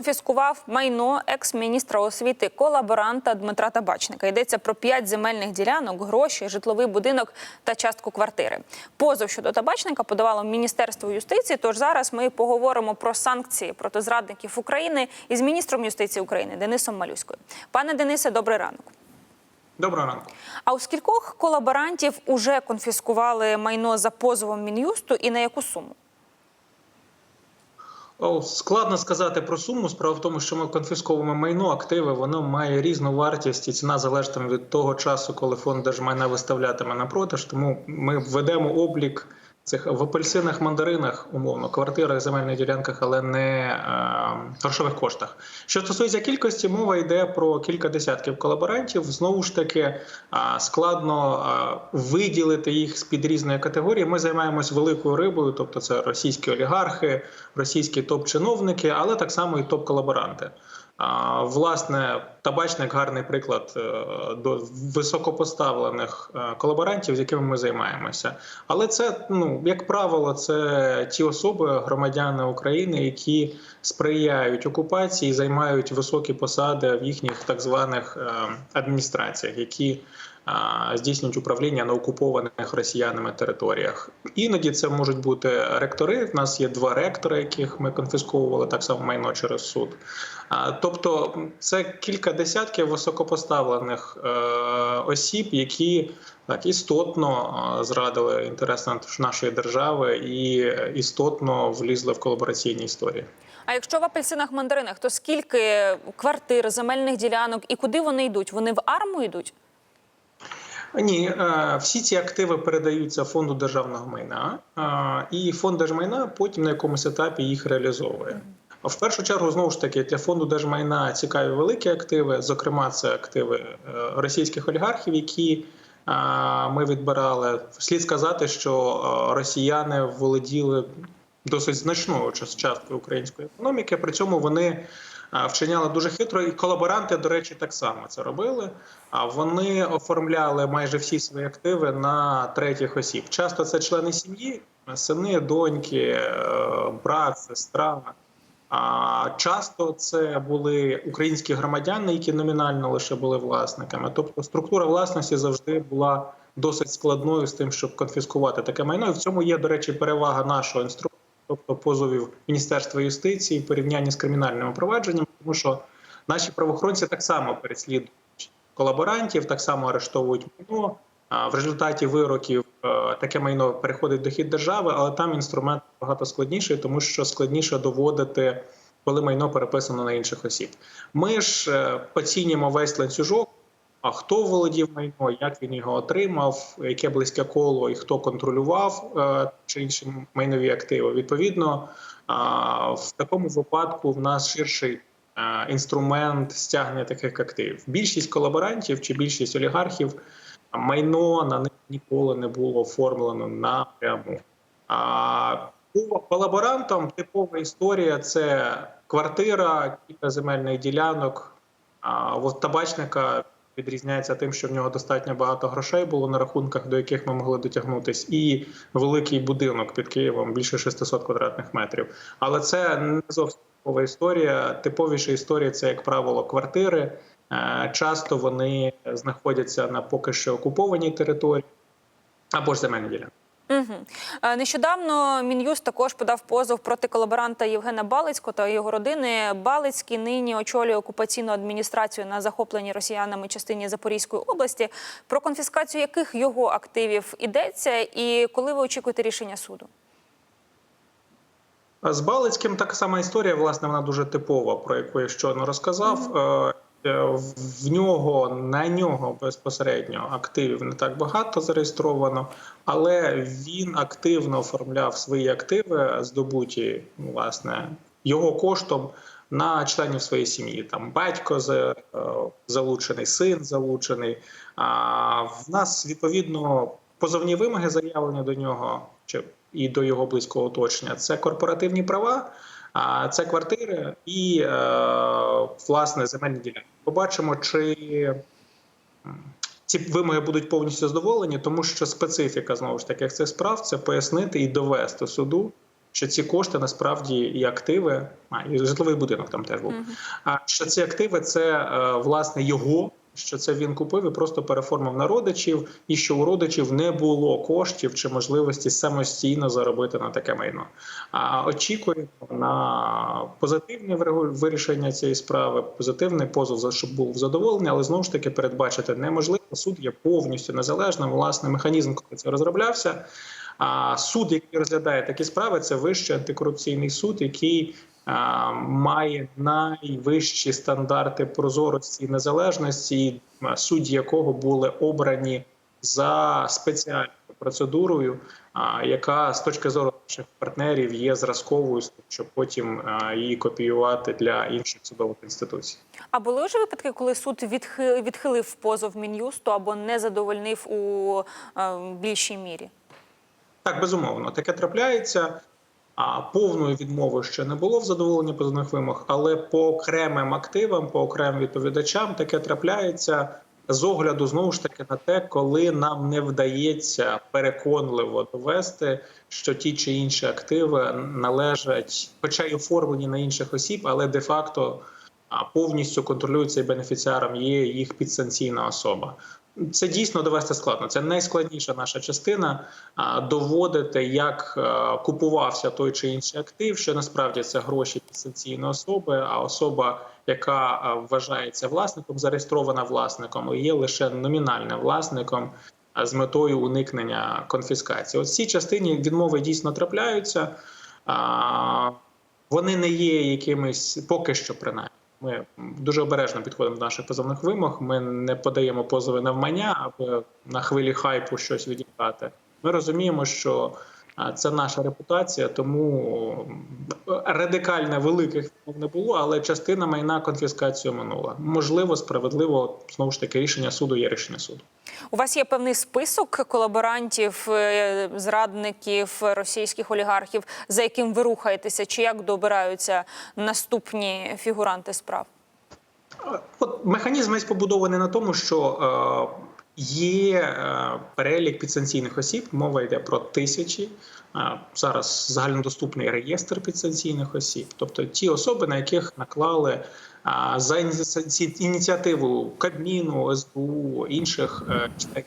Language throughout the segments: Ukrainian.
Конфіскував майно екс-міністра освіти колаборанта Дмитра Табачника. Йдеться про п'ять земельних ділянок, гроші, житловий будинок та частку квартири. Позов щодо табачника подавало Міністерство юстиції. Тож зараз ми поговоримо про санкції проти зрадників України із міністром юстиції України Денисом Малюською. Пане Денисе, добрий ранок. Доброго ранку. А у скількох колаборантів уже конфіскували майно за позовом мін'юсту і на яку суму? Складно сказати про суму. Справа в тому, що ми конфісковуємо майно, активи, воно має різну вартість і ціна залежатиме від того часу, коли фонд держмайна виставлятиме на продаж. Тому ми ведемо облік цих в апельсинах, мандаринах, умовно, квартирах, земельних ділянках, але не е, грошових коштах. Що стосується кількості, мова йде про кілька десятків колаборантів. Знову ж таки, е, складно е, виділити їх з під різної категорії. Ми займаємось великою рибою, тобто це російські олігархи, російські топ-чиновники, але так само і топ-колаборанти. Власне, табачник гарний приклад е, до високопоставлених е, колаборантів, з якими ми займаємося. Але це, ну як правило, це ті особи, громадяни України, які сприяють окупації, займають високі посади в їхніх так званих е, адміністраціях, які здійснюють управління на окупованих росіянами територіях. Іноді це можуть бути ректори. В нас є два ректори, яких ми конфісковували так само майно через суд. Тобто, це кілька десятків високопоставлених е, осіб, які так істотно е, зрадили інтереси нашої держави і істотно влізли в колабораційні історії. А якщо в апельсинах мандаринах, то скільки квартир, земельних ділянок і куди вони йдуть? Вони в арму йдуть? Ні, е, всі ці активи передаються фонду державного майна, е, і фонд держмайна потім на якомусь етапі їх реалізовує. В першу чергу, знову ж таки, для фонду держмайна цікаві великі активи. Зокрема, це активи е, російських олігархів, які ми відбирали. Слід сказати, що росіяни володіли досить значною часткою української економіки. При цьому вони вчиняли дуже хитро, і колаборанти, до речі, так само це робили. А вони оформляли майже всі свої активи на третіх осіб. Часто це члени сім'ї, сини, доньки, брат, сестра. А часто це були українські громадяни, які номінально лише були власниками. Тобто структура власності завжди була досить складною з тим, щоб конфіскувати таке майно. І в цьому є, до речі, перевага нашого інструменту тобто позовів Міністерства юстиції в порівнянні з кримінальними провадженнями, тому що наші правоохоронці так само переслідують колаборантів, так само арештовують майно. В результаті вироків таке майно переходить до хід держави, але там інструмент багато складніший, тому що складніше доводити, коли майно переписано на інших осіб. Ми ж е, оцінюємо весь ланцюжок. А хто володів майно, як він його отримав, яке близьке коло і хто контролював е, чи інші майнові активи? Відповідно, в такому випадку в нас ширший е, інструмент стягнення таких активів. Більшість колаборантів чи більшість олігархів майно на них ніколи не було оформлено напряму. А по колаборантам типова історія це квартира, кілька земельних ділянок. Табачника відрізняється тим, що в нього достатньо багато грошей було на рахунках, до яких ми могли дотягнутися, і великий будинок під Києвом більше 600 квадратних метрів. Але це не зовсім типова історія. Типовіша історія це, як правило, квартири. Е, часто вони знаходяться на поки що окупованій території або ж земельні ділянки. Угу. Нещодавно мін'юст також подав позов проти колаборанта Євгена Балицького та його родини. Балицький нині очолює окупаційну адміністрацію на захопленій росіянами частині Запорізької області. Про конфіскацію яких його активів йдеться, і коли ви очікуєте рішення суду? З Балицьким така сама історія. Власне, вона дуже типова, про яку я щойно розказав. Угу. В нього на нього безпосередньо активів не так багато зареєстровано, але він активно оформляв свої активи, здобуті власне його коштом на членів своєї сім'ї. Там батько е, залучений, син залучений. А в нас відповідно позовні вимоги заявлені до нього чи і до його близького оточення. Це корпоративні права. А це квартири і е, власне земельні ділянки. Побачимо, чи ці вимоги будуть повністю задоволені, тому що специфіка знову ж таки цих справ це пояснити і довести суду, що ці кошти насправді і активи, а і житловий будинок там теж був. А що ці активи це е, власне його. Що це він купив і просто переформив на родичів, і що у родичів не було коштів чи можливості самостійно заробити на таке майно. А очікуємо на позитивне вирішення цієї справи, позитивний позов щоб був задоволений, але знову ж таки передбачити неможливо. Суд є повністю незалежним. Власне, механізм, коли це розроблявся. А суд, який розглядає такі справи, це вищий антикорупційний суд, який має найвищі стандарти прозорості і незалежності, судді якого були обрані за спеціальною процедурою, яка з точки зору наших партнерів є зразковою, щоб потім її копіювати для інших судових інституцій. А були вже випадки, коли суд відхи- відхилив позов Мін'юсту або не задовольнив у більшій мірі? Так, безумовно, таке трапляється. А повної відмови ще не було в задоволенні позовних вимог, але по окремим активам, по окремим відповідачам таке трапляється з огляду знову ж таки на те, коли нам не вдається переконливо довести, що ті чи інші активи належать, хоча й оформлені на інших осіб, але де-факто повністю контролюються і бенефіціаром є їх підсанкційна особа. Це дійсно довести складно. Це найскладніша наша частина доводити, як е, купувався той чи інший актив, що насправді це гроші підсанкційної особи, а особа, яка е, вважається власником, зареєстрована власником, є лише номінальним власником з метою уникнення конфіскації. От в цій частині відмови дійсно трапляються. Вони не є якимись поки що принаймні. Ми дуже обережно підходимо до наших позовних вимог. Ми не подаємо позови навмання, аби на хвилі хайпу щось відіграти. Ми розуміємо, що це наша репутація, тому радикально великих не було, але частина майна конфіскацію минула. Можливо, справедливо знову ж таки рішення суду є рішення суду. У вас є певний список колаборантів, е, зрадників, російських олігархів, за яким ви рухаєтеся, чи як добираються наступні фігуранти справ? От механізм весь побудований на тому, що е, є е, перелік підсанкційних осіб. Мова йде про тисячі. Зараз загальнодоступний реєстр підсанкційних осіб, тобто ті особи, на яких наклали за ініці- ініціативу Кабміну, СБУ, інших е, е,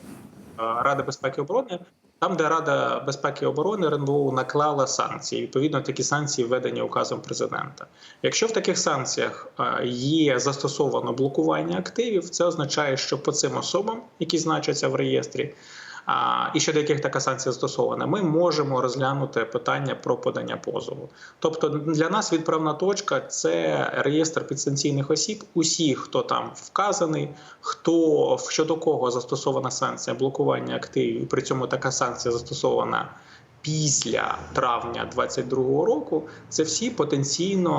Ради безпеки і оборони. Там, де Рада безпеки і оборони РНБО наклала санкції, відповідно такі санкції введені указом президента. Якщо в таких санкціях е, є застосовано блокування активів, це означає, що по цим особам, які значаться в реєстрі, і щодо яких така санкція застосована, ми можемо розглянути питання про подання позову. Тобто для нас відправна точка це реєстр підсанкційних осіб, усіх, хто там вказаний, хто щодо кого застосована санкція блокування активів, і при цьому така санкція застосована. Після травня 2022 року це всі потенційно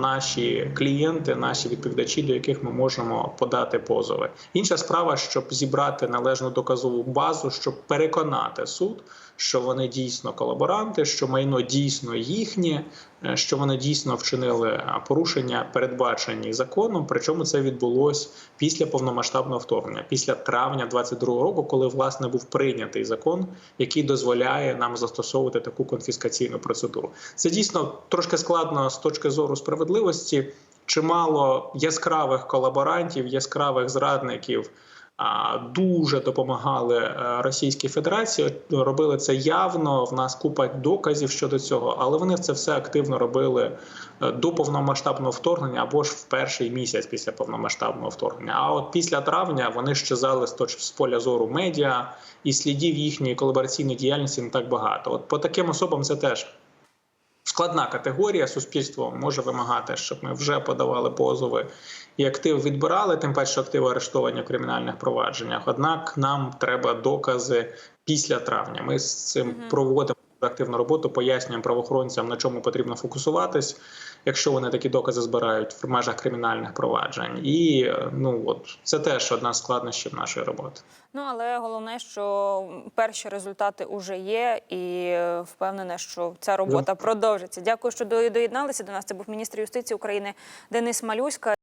наші клієнти, наші відповідачі, до яких ми можемо подати позови. Інша справа, щоб зібрати належну доказову базу, щоб переконати суд, що вони дійсно колаборанти, що майно дійсно їхнє, що вони дійсно вчинили порушення, передбачені законом. Причому це відбулось після повномасштабного вторгнення, після травня 2022 року, коли власне був прийнятий закон, який дозволяє нам застосовувати таку конфіскаційну процедуру. Це дійсно трошки складно з точки зору справедливості. Чимало яскравих колаборантів, яскравих зрадників дуже допомагали е, Російській Федерації. Робили це явно. В нас купа доказів щодо цього, але вони це все активно робили е, до повномасштабного вторгнення або ж в перший місяць після повномасштабного вторгнення. А от після травня вони щезали з з поля зору медіа і слідів їхньої колабораційної діяльності не так багато. От по таким особам це теж складна категорія. Суспільство може вимагати, щоб ми вже подавали позови і актив відбирали, тим паче активи арештовані в кримінальних провадженнях. Однак нам треба докази після травня. Ми з цим проводимо активну роботу, пояснюємо правоохоронцям, на чому потрібно фокусуватись, якщо вони такі докази збирають в межах кримінальних проваджень. І е, ну от це теж одна з складнощів нашої роботи. Ну але головне, що перші результати вже є, і е, впевнена, що ця робота продовжиться. Дякую, що доєдналися до нас. Це був міністр юстиції України Денис Малюська.